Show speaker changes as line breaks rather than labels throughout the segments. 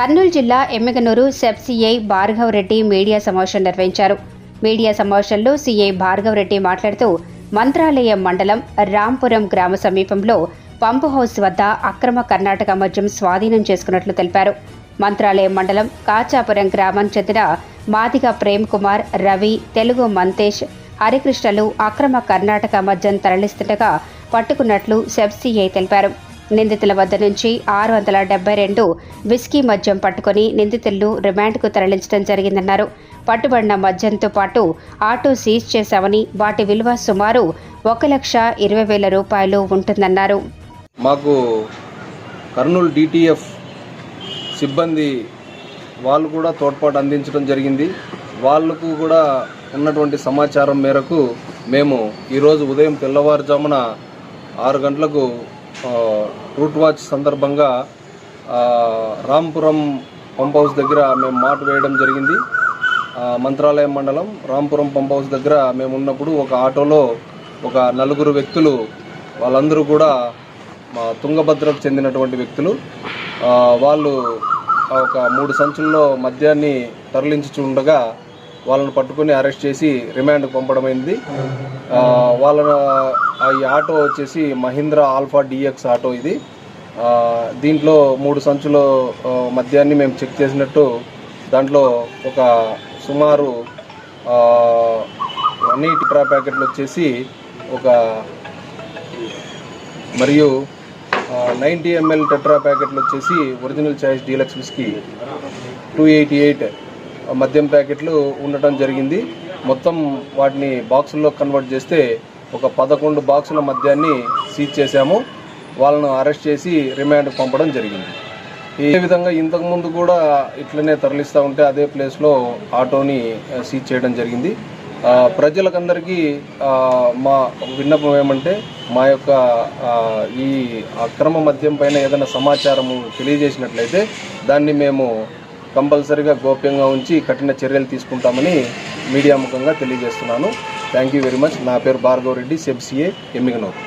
కర్నూలు జిల్లా Emmiganur SEB CI Bhargav Reddy media సమావేశం నిర్వహించారు. మీడియా సమావేశంలో సిఐ భార్గవ్ రెడ్డి మాట్లాడుతూ మంత్రాలయం మండలం రాంపురం గ్రామ సమీపంలో పంపు హౌస్ వద్ద అక్రమ కర్ణాటక మద్యం స్వాధీనం చేసుకున్నట్లు తెలిపారు. మంత్రాలయం మండలం కాచాపురం గ్రామం చెందిన మాదిగ ప్రేమ్ కుమార్ రవి తెలుగు మంతేష్ హరికృష్ణలు అక్రమ కర్ణాటక మద్యం తరలిస్తుండగా పట్టుకున్నట్లు సెబ్ సిఐ తెలిపారు. నిందితుల వద్ద నుంచి ఆరు వందల డెబ్బై రెండు విస్కీ మద్యం పట్టుకొని నిందితులను రిమాండ్కు తరలించడం జరిగిందన్నారు. పట్టుబడిన మద్యంతో పాటు ఆటో సీజ్ చేశామని వాటి విలువ సుమారు ఒక లక్ష ఇరవై వేల రూపాయలు ఉంటుందన్నారు.
మాకు కర్నూలు డిటిఎఫ్ సిబ్బంది వాళ్ళు కూడా తోడ్పాటు అందించడం జరిగింది. వాళ్ళకు కూడా ఉన్నటువంటి సమాచారం మేరకు మేము ఈరోజు ఉదయం తెల్లవారుజామున ఆరు గంటలకు రూట్ వాచ్ సందర్భంగా రాంపురం పంప్ హౌస్ దగ్గర మేము మాటు వేయడం జరిగింది. మంత్రాలయం మండలం రాంపురం పంప్ హౌస్ దగ్గర మేము ఉన్నప్పుడు ఒక ఆటోలో ఒక నలుగురు వ్యక్తులు వాళ్ళందరూ కూడా మా తుంగభద్రకు చెందినటువంటి వ్యక్తులు వాళ్ళు ఒక మూడు సంచుల్లో మద్యాన్ని తరలించుచుండగా వాళ్ళని పట్టుకొని అరెస్ట్ చేసి రిమాండ్కి పంపడమైంది. వాళ్ళ ఈ ఆటో వచ్చేసి మహీంద్రా ఆల్ఫా డిఎక్స్ ఆటో ఇది. దీంట్లో మూడు సంచుల మద్యాన్ని మేము చెక్ చేసినట్టు దాంట్లో ఒక సుమారు అన్ని టిట్రా ప్యాకెట్లు వచ్చేసి ఒక మరియు నైంటీ ఎంఎల్ టెట్రా ప్యాకెట్లు వచ్చేసి original choice deluxe whisky two eighty eight మద్యం ప్యాకెట్లు ఉండటం జరిగింది. మొత్తం వాటిని బాక్సుల్లో కన్వర్ట్ చేస్తే ఒక పదకొండు బాక్సుల మద్యాన్ని సీజ్ చేశాము. వాళ్ళను అరెస్ట్ చేసి రిమాండ్కి పంపడం జరిగింది. ఈ విధంగా ఇంతకుముందు కూడా ఇట్లనే తరలిస్తూ ఉంటే అదే ప్లేస్లో ఆటోని సీజ్ చేయడం జరిగింది. ప్రజలకందరికీ మా విన్నపం ఏమంటే మా యొక్క ఈ అక్రమ మద్యం పైన ఏదైనా సమాచారము తెలియజేసినట్లయితే దాన్ని మేము కంపల్సరీగా గోప్యంగా ఉంచి కఠిన చర్యలు తీసుకుంటామని మీడియా ముఖంగా తెలియజేస్తున్నాను. థ్యాంక్ యూ వెరీ మచ్ నా పేరు భార్గవ్ రెడ్డి సెబ్సిఏ ఎమ్మిగనూరు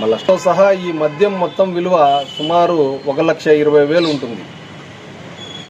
మళ్ళీ సహా ఈ మద్యం మొత్తం విలువ సుమారు ఒక లక్ష ఇరవై వేలు ఉంటుంది.